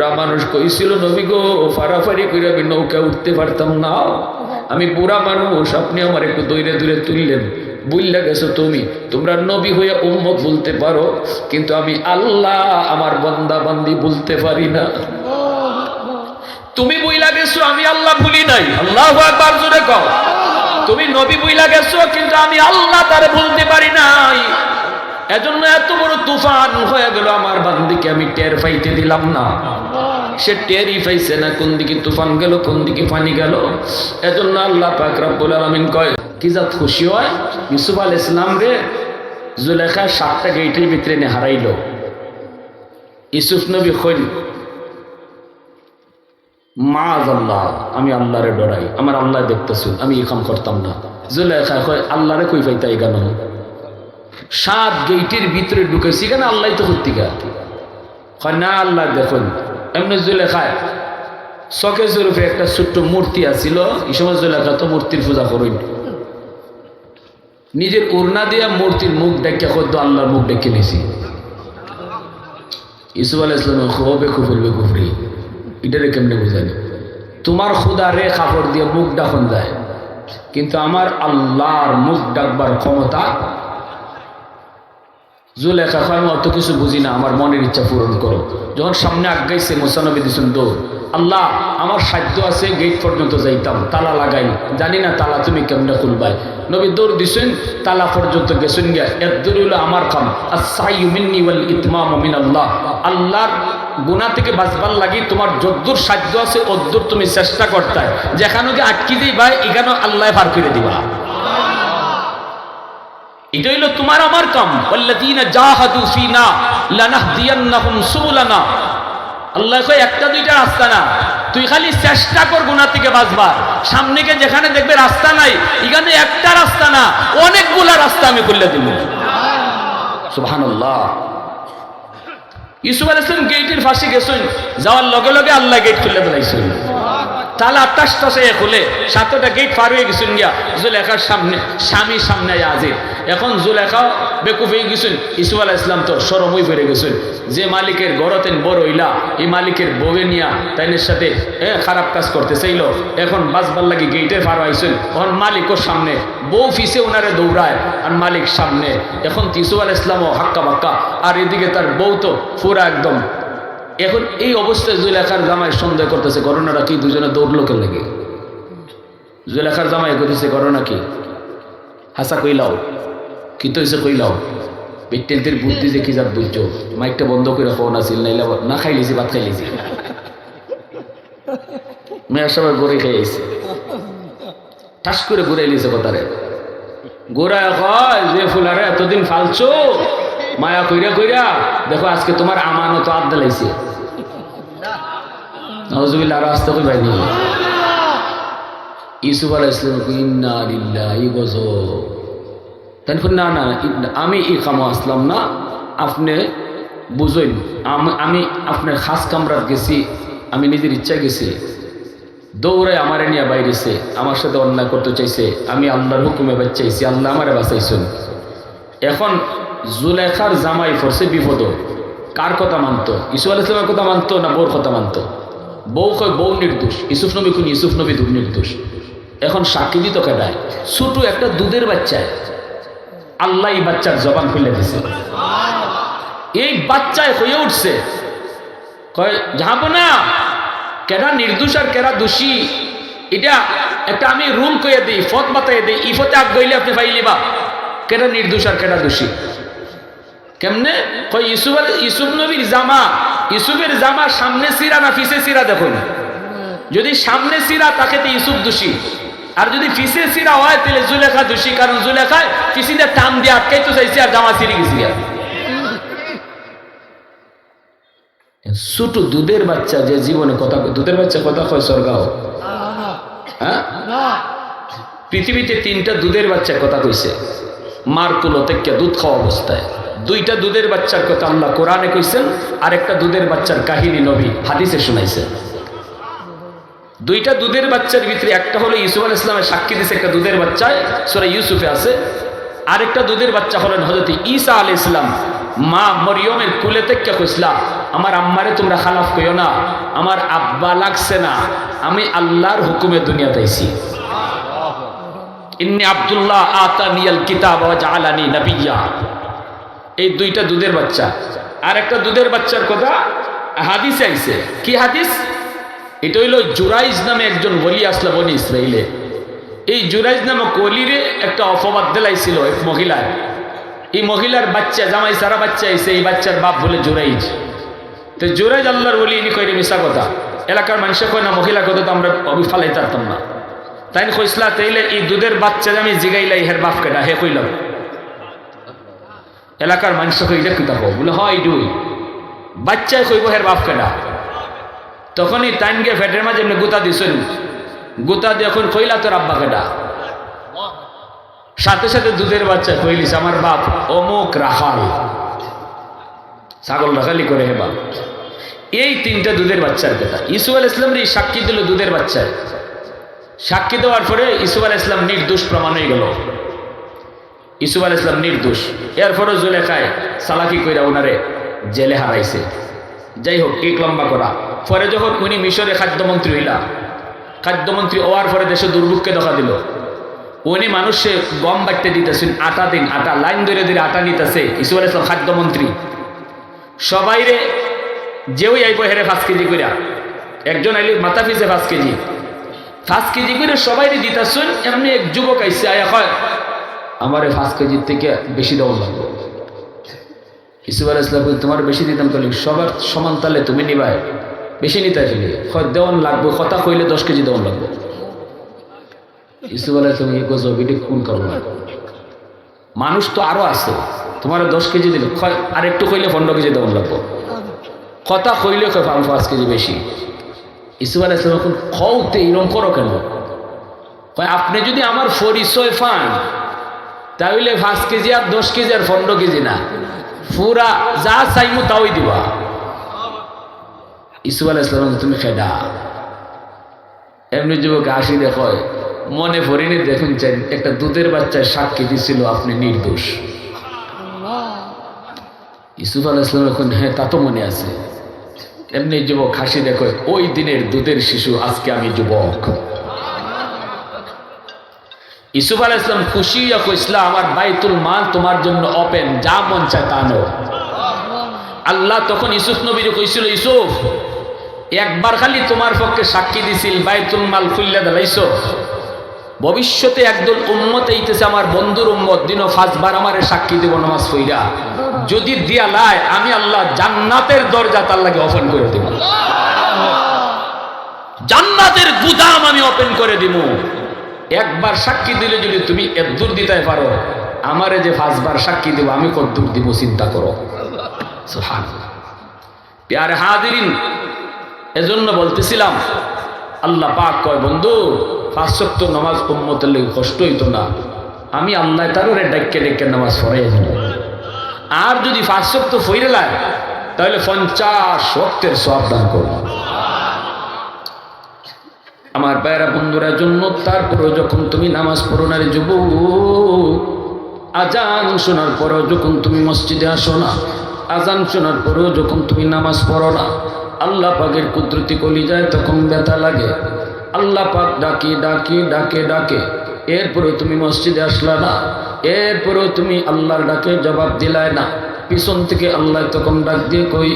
বুড়া মানুষ কইছিল, নবী গো ফারাফারি করে আমি নৌকা উঠতে পারতাম না। আমি বুড়া মানুষ, আপনি আমার একটু দৈরে দূরে তুললেন। বুঝলে গেছো তুমি, তোমরা নবী হয়ে উম্মত বলতে পারো, কিন্তু আমি আল্লাহ আমার বন্দা বান্দি বলতে পারি না। তুমি বইলা গেছো, আমি আল্লাহ ভুলি নাই। আল্লাহ একবার জোরে কও। তুমি নবী বইলা গেছো, কিন্তু আমি আল্লাহ তারে বলতে পারি নাই। এজন্য এত বড় তুফান হয়ে গেল আমার বান্দিকে, আমি টের পাইতে দিলাম না। সে টেরই পাইছে না কোন দিকে তুফান গেল, কোন দিকে পানি গেল। এজন্য আল্লাহ পাক রব্বুল আলামিন কয়, কি যা খুশি হয়? ইউসুফ আল ইসলাম রে জুলেখা সাতটা গেটের ভিতরে নে হারাইল। ইসুফ নবী কইল মাজ আল্লাহ আমি আল্লাহরে ডরাই, আমার আল্লাহ দেখতেছুন, আমি এই কাম করতাম না। জুলেখা কয়, আল্লাহরে কই পাইতাই কেন? সাত গেটের ভিতরে ঢুকেছি কেন, আল্লাহ তো করতে গা না, আল্লাহ দেখুন এমনি জুলেখায়। শখে স্বরূপে একটা ছোট্ট মূর্তি আছিল, এই সময় জুলেখা তো মূর্তির পূজা করুন। নিজের উড়না দিয়া মূর্তির মুখ ডেকে খদ্দ আল্লাহর মুখ ডেকে নিয়েছি ইসুফ আলাহ ইসলাম হবে কুফুরবে কুফরি। এটারে কেমনে বোঝানি তোমার খুদা রে কাপড় দিয়ে মুখ ডাকন যায় কিন্তু আমার আল্লাহর মুখ ডাকবার ক্ষমতা জুলেখা আমি অত কিছু বুঝি না, আমার মনের ইচ্ছা পূরণ করো। যখন সামনে আগাইছে, মোসানবী দিছেন, দৌড়। আল্লাহ, আমার সাধ্য আছে গেট পর্যন্ত যাইতাম, তালা লাগাই। জানি না, তালা তুমি কেমনে খুলবাই? নবী দৌড় দিছেন, তালা পর্যন্ত গেছেন গিয়া এর হলো আমার কাম আর সাইয়ু মিন্নি ওয়াল ইতমাম মিন আল্লাহ আল্লাহর গুণা থেকে বাঁচবার লাগি তোমার যদ্দুর সাধ্য আছে, অদ্দুর তুমি চেষ্টা করতে যেখানে আটকি দিবা এখানেও আল্লাহ পার করে দিবা। এটা হইল তোমার আমার কাম। জাহাদু আল্লাহ একটা দুইটা রাস্তা না। তুই খালি চেষ্টা কর গুনাহ থেকে বাঁচবার। সামনে গিয়ে যেখানে দেখবে রাস্তা নাই, এখানে একটা রাস্তা না, অনেকগুলা রাস্তা আমি খুলে দিব। সুবহানাল্লাহ। ইউসুফ আলাইহিস সালাম গেটের ফাঁসে গেছেন। যাওয়ার লগে লগে আল্লাহ গেট খুলে দিলাইছেন। তাহলে আটটাশ টাসে খুলে সাতটা গেট পার হয়ে গেছেন গিয়া জুলেখার সামনে স্বামীর সামনে আজির এখন জুলেখা বেকুফ হয়ে গেছেন, ইসুফ আলাহ ইসলাম তো সরম হয়ে ফিরে গেছেন। যে মালিকের গড়তেন বড় ইলা এই মালিকের বউয়ে নিয়া তাইনের সাথে হ্যাঁ খারাপ কাজ করতে চাইল এখন বাজবার লাগি গেটে পার হয়েছেন তখন মালিকও সামনে, বউ ফিসে ওনারে দৌড়ায়, আর মালিক সামনে। এখন তো ইসুফ আলাহ ইসলামও হাক্কা বাক্কা আর এদিকে তার বউ তো পুরা একদম এখন এই অবস্থায় জুলেখার জামাই সন্দেহ করতেছে, ঘটনাটা কি? দুজনে দৌড়লো কে লেগে। জুলেখার জামাই করতেছে ঘটনা কি? হাসা কইলাও কি তো এসে কইলাও পেটেন্টের বুদ্ধি যে কি যাত বুঝছ? মাইকটা বন্ধ করে ফোন আসিল নাইলে না খাইলিছি, ভাত খাইলিছি। মেয়ের সবাই গড়ে খাইছে ঠাস করে ঘুরে লিছে কথারে। গোড়ায় হয় যে ফুলারে এতদিন ফালছো? মায়া কইরা কইরা, দেখো আজকে তোমার আমানত আদ দিলাইছে নজুবিল্লা আর আসতে কই ভাই ইসুফ আলাহ ইসলাম ইন্না লিল্লাহ ই গজ তারপর না না আমি ই কামো আসলাম না, আপনি বুঝইন, আমি আপনার খাস কামরাত গেছি, আমি নিজের ইচ্ছা গেছি। দৌড়ে আমারে নিয়ে বাইরেছে, আমার সাথে অন্যায় করতে চাইছে, আমি আল্লাহর হুকুমে বাচ্চাইছি আল্লাহ আমারে বাঁচাইছেন। এখন জুলেখার জামাই ফরছে বিপদ। কার কথা মানতো? ইসুফ আল ইসলামের কথা মানতো না বউর কথা মানতো? বউ কয়, বউ নির্দোষ। ইসুফ নবী কোন ইসুফ নবী দুধ নির্দোষ। এখন সাক্ষী দিত কেটায় ছোট একটা দুধের বাচ্চায় আল্লাহ এই বাচ্চার জবান খুলে দিছে। এই বাচ্চায় হয়ে উঠছে। কয়, যাব না। কেরা নির্দোষ আর কেরা দোষী? এটা একটা আমি রুল কইয়া দিই ফত বাতাই দিই। ইফতে আগ গইলে আপনি পাইলিবা। কেটা নির্দোষ আর কেটা দোষী? কেমনে? কয় ইসুফ ইসুফ নবীর জামা ইসুফের জামা সামনে সিরা না পিছে সিরা দেখুন? যদি সামনে সিরা, তাকে তো ইসুফ দোষী। আর যদি পিছে সিরা হয়, তাহলে জুলেখা দোষী, কারণ জুলেখায় পিছিয়ে টান দিয়ে আটকাই তো চাইছে আর জামা সিরি গেছি ছোট দুধের বাচ্চা যে জীবনে কথা দুধের বাচ্চা কথা কয় সরগাও হ্যাঁ? পৃথিবীতে তিনটা দুধের বাচ্চা কথা কইছে। মার কুলো থেকে দুধ খাওয়া অবস্থায়। দুইটা দুধের বাচ্চার কথা আল্লাহ কোরআনে কইছেন আর একটা দুধের বাচ্চার কাহিনী নবী হাদিসে শুনাইছেন দুইটা দুধের বাচ্চার ভিতরে একটা হলো ইউসুফ আল ইসলামের সাক্ষী দিছে একটা দুধের বাচ্চায় সোরা ইউসুফে আছে। আরেকটা দুধের বাচ্চা হলেন হজরত ঈসা আল ইসলাম মা মরিয়মের কুলে থেকে কইসলা, আমার আম্মারে তোমরা খালাফ কইও না, আমার আব্বা লাগছে না, আমি আল্লাহর হুকুমে দুনিয়াতে আইছি। ইন্নি আব্দুল্লাহ আতানিয়াল কিতাব ওয়া জাআলানি নাবিয়্যা এই দুইটা দুধের বাচ্চা। আর একটা দুধের বাচ্চার কথা হাদিস আইছে। কি হাদিস? এটা হইল জুরাইজ নামে একজন বলি আসলা বনি ইসরাইলে। এই জুরাইজ নামক অলিরে একটা অপবাদ দিলাইছিল এক মহিলার। এই মহিলার বাচ্চা, জামাই সারা বাচ্চা আইছে, এই বাচ্চার বাপ বলে জুরাইজ। তো জুরাইজ আল্লাহর বলি ইনি কইরে মিশা কথা। এলাকার মানুষে কয়, না, মহিলা কথা তো আমরা আমি ফালাই পারতাম না। তাই কইসলা, তাইলে এই দুধের বাচ্চা আমি জিগাইলাই, হের বাপ কেটা হে কইলাম এলাকার মানুষ কইলে কিতা বলে, হয় দুই। বাচ্চায় কইব, হের বাপ কেটা তখনই গিয়ে ফেটের মাঝে এমনি গুতা দিছেন গুতা দিয়ে এখন কইলা, তোর আব্বা কেটা সাথে সাথে দুধের বাচ্চা কইলিস আমার বাপ অমুক রাখাল। ছাগল রাখালি করে হে বাপ। এই তিনটা দুধের বাচ্চার কথা। ইসু আল ইসলাম এই সাক্ষী দিল দুধের বাচ্চায়। সাক্ষী দেওয়ার পরে ইসুফ আল ইসলাম নির্দোষ প্রমাণ হয়ে গেল। ইসুফ আল ইসলাম নির্দোষ। এরপরও জুলেখায় সালাকি কইরা ওনারে জেলে হারাইছে। যাই হোক, এক লম্বা করা। পরে যখন উনি মিশরে খাদ্যমন্ত্রী হইলা, খাদ্যমন্ত্রী হওয়ার পরে দেশে দুর্ভোগকে দেখা দিল। উনি মানুষে গম বাটতে দিতেছেন, আটা দিন, আটা, লাইন ধরে ধরে আটা নিতেছে ইসুফ আল ইসলাম খাদ্যমন্ত্রী। সবাইরে যেও আইব হেরে পাঁচ কেজি কইরা। একজন আইলি মাথা পিছে পাঁচ কেজি। পাঁচ কেজি করে সবাই দিতেছেন, এমনি এক যুবক আইসে আয়া হয় আমার এই পাঁচ কেজির থেকে বেশি দেওয়া লাগবে। ইসুফ আল ইসলাম তোমার বেশি দিতাম তাহলে সবার সমান তালে তুমি নিবাই। বেশি নিতে আসলে দেওয়ান লাগবে, কথা কইলে দশ কেজি দেওয়ান লাগবে। ইসুফ আল ইসলাম গজব, এটি কোন কারণ? মানুষ তো আরও আছে, তোমার দশ কেজি দিলে আর একটু কইলে পনেরো কেজি দেওয়ান লাগবে। কথা কইলে কয়, পাঁচ পাঁচ কেজি বেশি। ইসুফ আলাহ ইসলাম এখন খৌতে এরকম করো কেন? আপনি যদি আমার পরিচয় পান তাহলে পাঁচ কেজি আর দশ কেজি আর পনেরো কেজি না। পুরা যা চাইমু তাওই দিবা। ইসুফ আলাহ ইসলাম তুমি খেডা এমনি যুবক হাসি দেখো মনে পড়িনি দেখুন চাই, একটা দুধের বাচ্চার সাক্ষী দিছিল আপনি নির্দোষ। ইসুফ আলাহ ইসলাম এখন হ্যাঁ তা তো মনে আছে। এমনি যুবক হাসি দেখো ওই দিনের দুধের শিশু, আজকে আমি যুবক। ইসুফ আলাহ ইসলাম খুশি ইসলাম, আমার বাইতুল মাল তোমার জন্য ওপেন যা মন চায় তা নো আল্লাহ তখন ইসুফ নবীর কইছিল, ইসুফ, একবার খালি তোমার পক্ষে সাক্ষী দিছিল, বাইতুল মাল খুললে দিলাইছো। ভবিষ্যতে একদল উম্মত এইতেছে আমার বন্ধুর উম্মত, দিনও ফাঁসবার আমারে সাক্ষী দেব নামাজ কইরা যদি দিয়া লায় আমি আল্লাহ জান্নাতের দরজা তার লাগে ওপেন করে দেব। জান্নাতের গুদাম আমি ওপেন করে দিব। একবার সাক্ষী দিলে যদি তুমি এদূর দিতে পারো, আমারে যে পাঁচবার সাক্ষী দেব, আমি কদ্দূর দিব চিন্তা করো। প্যারে হাদিরিন এজন্য বলতেছিলাম, আল্লাহ পাক কয়, বন্ধু পাঁচশক্ত নামাজ উম্মতের লেগে কষ্ট হইতো না। আমি আল্লাহ তারও ডাক্কে ডেকে নামাজ পড়াই দিব। আর যদি পাঁচশক্ত ফইরে লাগে তাহলে পঞ্চাশ শক্তের সব দান করব। আমার পায়রা বন্ধুরা, জন্য তারপরেও যখন তুমি নামাজ পড়ো না রে আজান শোনার পরেও যখন তুমি মসজিদে আসো না, আজান শোনার পরেও যখন তুমি নামাজ পড়ো না, আল্লাহ পাকের কুদরতি কলি যায় তখন ব্যথা লাগে। আল্লাহ পাক ডাকি ডাকি, ডাকে ডাকে। এরপরেও তুমি মসজিদে আসলা না, এরপরেও তুমি আল্লাহর ডাকে জবাব দিলায় না। পিছন থেকে আল্লাহ তখন ডাক দিয়ে কই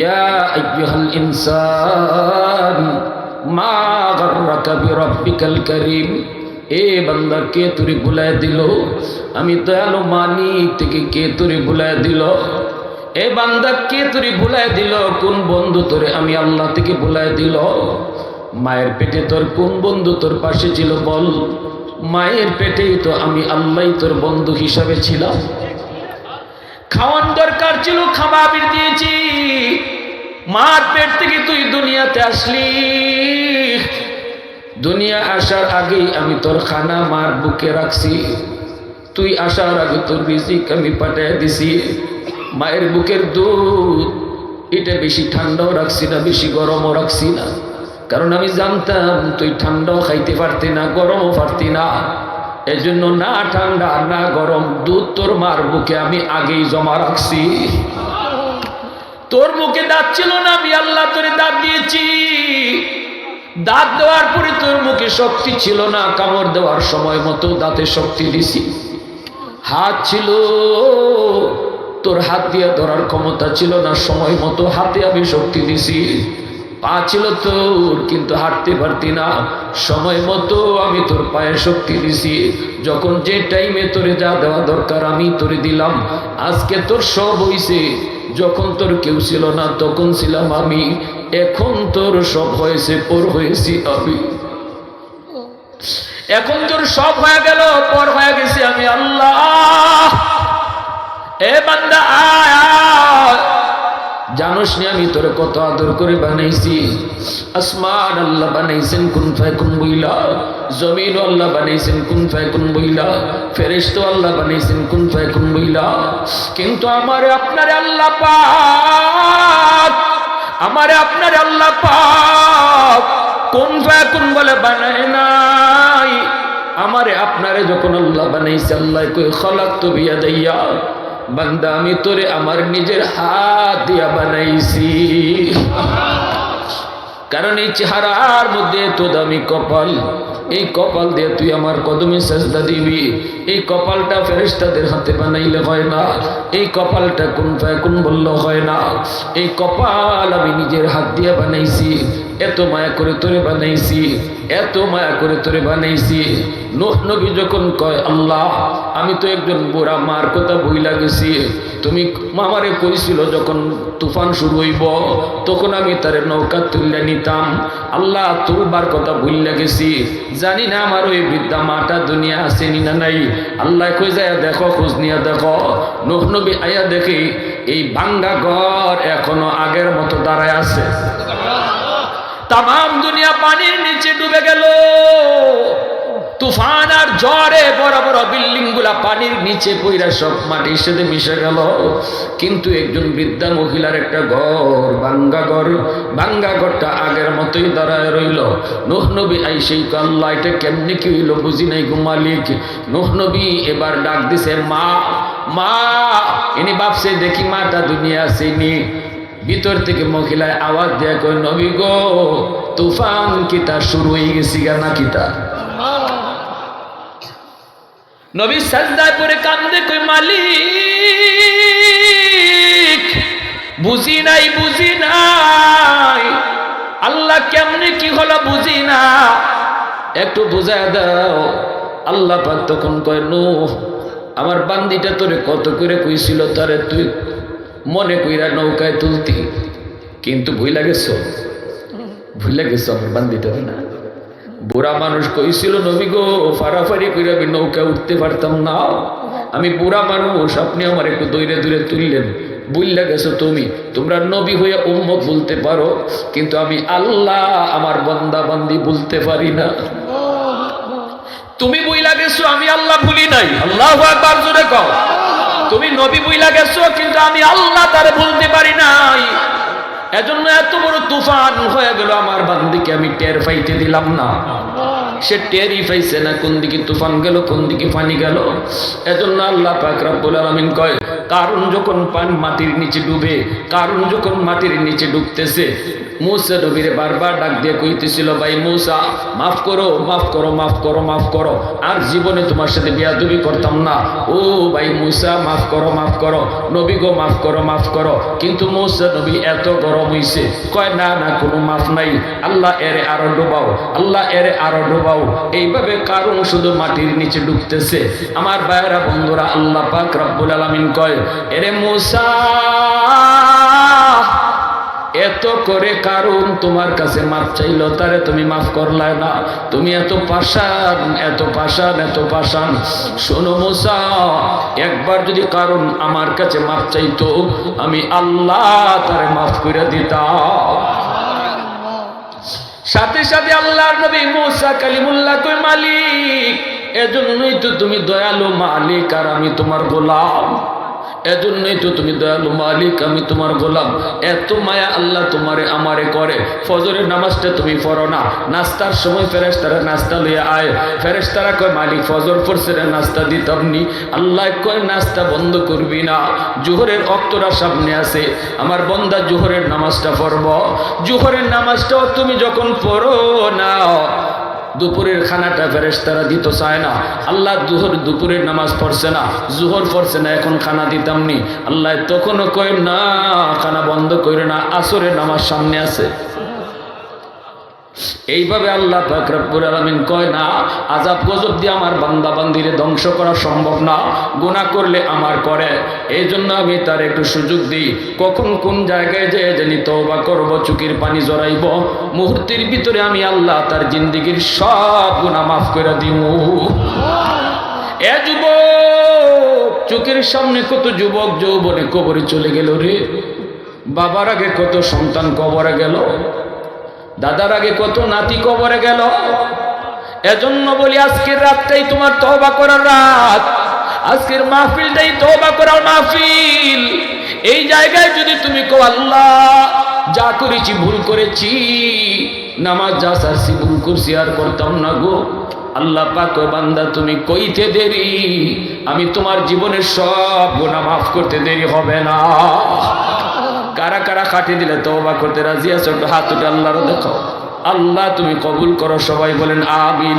ইয়া ইনসান মা গর্রাকা বিরব্বিকাল করিম। এ বান্দা কে তুরি ভুলায় দিল? আমি দয়ালু মানিক থেকে কে তুরি ভুলায় দিল? এ বান্দা কে তুরি ভুলায় দিল? কোন বন্ধু তোরে আমি আল্লাহ থেকে ভুলায় দিল? মায়ের পেটে তোর কোন বন্ধু তোর পাশে ছিল বল? মায়ের পেটেই তো আমি আল্লাহ তোর বন্ধু হিসাবে ছিলাম। খাওয়ান দরকার ছিল খাবার দিয়েছি। মার পেট থেকে তুই দুনিয়াতে আসলি। দুনিয়া আসার আগেই আমি তোর খানা মার বুকে রাখছি। তুই আসার আগে তোর রিজিক আমি পাঠিয়ে দিছি। মায়ের বুকের দুধ, এটা বেশি ঠান্ডাও রাখছি না, বেশি গরমও রাখছি না। কারণ আমি জানতাম তুই ঠান্ডাও খাইতে পারতি না, গরমও পারতি না। এজন্য না ঠান্ডা, না গরম, দুধ তোর মার বুকে আমি আগেই জমা রাখছি। তোর মুখে দাঁত ছিল না, আমি আল্লাহ তোরে দাঁত দিয়েছি। দাঁত দেওয়ার পরে তোর মুখে শক্তি ছিল না, কামড় দেওয়ার সময় মতো দাঁতে শক্তি দিছি। হাত ছিল, তোর হাত দিয়ে ধরার ক্ষমতা ছিল না, সময় মতো হাতে আমি শক্তি দিছি। পা ছিল তোর, কিন্তু হাঁটতে পারতি না, সময় মতো আমি তোর পায়ে শক্তি দিছি। যখন যে টাইমে তোরে যা দেওয়া দরকার আমি তোরে দিলাম, আজকে তোর সব হইছে। যখন তোর কেউ ছিল না, তখন ছিলাম আমি। এখন তোর সব হয়েছে, পর হয়েছি আমি। এখন তোর সব হয়ে গেল, পর হয়ে গেছি আমি আল্লাহ। এ বান্দা, আয়। জানোস নি আমি তোর কত আদর করে বানাইছি। আসমান আল্লাহ বানাইছেন, কোন ফায় কোন বইলা? জমিন আল্লাহ বানাইছেন, কোন ফায় কোন বইলা? ফেরেস্ত আল্লাহ বানাইছেন, কোন ফায় কোন বইলা? কিন্তু আমার, আপনার আল্লাহ পাক, আমারে আপনার আল্লাহ পাক, কোন ফায় কোন বলে বানায় নাই। আমারে আপনারে যখন আল্লাহ বানাইছে, আল্লাহ কই খলাক তো বিয়া দাইয়া বান্দা, আমি তোরে আমার নিজের হাত দিয়া বানাইছি। কারণ এই চেহারার মধ্যে তো দামি কপাল। এই কপাল দিয়ে তুই আমার কদমে সাজদা দিবি। এই কপালটা ফেরেস্তাদের হাতে বানাইলে হয় না। এই কপালটা কোন কোন বলল হয় না। এই কপাল আমি নিজের হাত দিয়ে বানাইছি। এত মায়া করে তোরে বানাইছি। এত মায়া করে তোরে বানাইছি। নোহ নবী যখন কয়, আল্লাহ, আমি তো একজন বুড়া, মার কথা বইলা গেছি। তুমি মামারে কইছিল যখন তুফান শুরু হইব, তখন আমি তার নৌকা তুললে নিতাম। আল্লাহ তুলবার কথা ভুললে গেছি। জানি না আমার ওই বৃদ্ধা মাটা দুনিয়া আসেনি না নাই। আল্লাহ কই যায় দেখো খোঁজ নিয়ে দেখো। নোহ নবী আয়া দেখি এই ভাঙ্গা ঘর এখনও আগের মতো দাঁড়ায় আছে। তাম দুনিয়া পানির নিচে ডুবে গেল। তুফান আর জ্বরে বড় বড় বিল্ডিংগুলা পানির নিচে পইরা সব মাটির সাথে মিশে গেল। কিন্তু একজন বৃদ্ধা মহিলার একটা ঘর বাঙ্গা ঘর বাঙ্গা ঘরটা আগের মতোই দাঁড়ায় রইল। নোহ নবী আই সেই আল্লাহ, এটা কেমনি কি হইল বুঝি নাই গো মালিক। নোহ নবী এবার ডাক দিছে, মা মা, ইনি বাপসে দেখি মাটা দুনিয়া আসেনি। ভিতর থেকে মহিলায় আওয়াজ দেয়া কই নবী গো, তুফান কিতা শুরু হয়ে গেছি গা না কিতা নবী সাজদায় পরে কান্দে কই মালিক, বুঝি নাই বুঝি নাই। আল্লাহ কেমনে কি হলো বুঝি না। একটু বুঝায় দাও। আল্লাহ পাক তখন কয় নো আমার বান্দিটা তোরে কত করে কইছিল তারে তুই মনে কইরা নৌকায় তুলতি। কিন্তু ভুইলা গেছো? ভুইলা গেছো আমার বান্দিটা না? বুড়া মানুষ কইছিল, নবী গো ফারাফারি করে আমি নৌকা উঠতে পারতাম না। আমি বুড়া মানুষ, আপনি আমার একটু দৈরে দূরে তুললেন। বুঝলা গেছো তুমি, তোমরা নবী হয়ে উম্মত বলতে পারো, কিন্তু আমি আল্লাহ, আমার বন্দা বান্দি বলতে পারি না। তুমি বুইলা গেছো, আমি আল্লাহ ভুলি নাই। আল্লাহ একবার জোরে কও। তুমি নবী বুইলা গেছো, কিন্তু আমি আল্লাহ তারে বলতে পারি নাই। এজন্য এত বড় তুফান হয়ে গেল আমার বান্দিকে আমি টের পাইতে দিলাম না। সে টেরই পাইছে না, কোন দিকে তুফান গেল, কোন দিকে পানি গেল। এজন্য আল্লাহ পাক রব্বুল আলামিন কয়, কারণ যখন পানি মাটির নিচে ডুবে, কারণ যখন মাটির নিচে ডুবতেছে, মুসা নবীরে বারবার ডাক দিয়ে কইতেছিল, ভাই মুসা, মাফ করো মাফ করো মাফ করো মাফ করো। আর জীবনে তোমার সাথে বিয়াদবি করতাম না। ও ভাই মুসা, মাফ করো মাফ করো। নবী গো, মাফ করো মাফ করো। কিন্তু মুসা নবী এত গরম হইছে। কয়, না না, কোনো মাফ নাই। আল্লাহ এরে আরও ডুবাও, আল্লাহ এরে আরও ডুবাও। এইভাবে কারণ শুধু মাটির নিচে ডুবতেছে। আমার ভাইয়েরা, বন্ধুরা, আল্লাহ পাক রব্বুল আলামিন কয়, এরে মুসা, এত করে কারণ তোমার কাছে মাফ চাইলো, তারে তুমি মাফ করলাই না। তুমি এত পাশান এত পাশান এত পাশান শোনো মোসা, একবার যদি কারণ আমার কাছে মাফ চাইতো, আমি আল্লাহ তারে মাফ করে দিতাম। সাথে সাথে আল্লাহর নবী মুসা কালিমুল্লাহ কই মালিক। এজন্যই তো তুমি দয়ালু মালিক আর আমি তোমার গোলাম। এজন্যই তো তুমি দয়ালু মালিক, আমি তোমার গোলাম। এত মায়া আল্লাহ তোমারে, আমারে করে। ফজরের নামাজটা তুমি পড়ো না। নাস্তার সময় ফেরেশতারা নাস্তা লইয়া আয়। ফেরেশতারা কয়, মালিক, ফজর পড়ছে নাস্তা দিতাম নি। আল্লাহ কয়, নাস্তা বন্ধ করবি না। জোহরের অক্তরা সামনে আছে। আমার বন্দা জোহরের নামাজটা পড়ব। জোহরের নামাজটাও তুমি যখন পড়ো না দুপুরের খানাটা ফেরেস্তারা দিত চায় না। আল্লাহ দুহর দুপুরের নামাজ পড়ছে না, জুহর পড়ছে না, এখন খানা দিতাম নি আল্লাহ তখনও কয়, না, খানা বন্ধ করে না, আসরের নামাজ সামনে আছে। এইভাবে আল্লাহ পাক রব্বুল আলামিন কয় না আজাব গজব দিয়ে আমার বান্দা বান্দিরে ধ্বংস করা সম্ভব না, গুনাহ করলে আমার করে। এই জন্য আমি তার একটু সুযোগ দিই, কখন কোন জায়গায় যে জানি তওবা করব, চুকির পানি জড়াইব, মুহূর্তের ভিতরে আমি আল্লাহ তার জিন্দিগির সব গুনাহ মাফ করে দিব এ যুবক, চোখের সামনে কত যুবক যৌবনে কবরে চলে গেল রে। বাবার আগে কত সন্তান কবরে গেল। দাদার আগে কত নাতি কবরে গেল? এজন্য বলি, আজকের রাতটাই তোমার তহবা করার রাত। আজকের মাহফিলটাই তহবা করার মাহফিল। এই জায়গায় যদি তুমি কো আল্লাহ, যা করেছি ভুল করেছি, নামাজ যা সারছি, ভুল করছি, আর করতাম না গো। আল্লাহ পাক বান্দা, তুমি কইতে দেরি। আমি তোমার জীবনের সব গুনাহ মাফ করতে দেরি হবে না। কারা কারা কাটি দিলে তওবা করতে রাজি আছো? হাত উঠে আল্লাহর দেখো। আল্লাহ তুমি কবুল করো, সবাই বলেন আমিন।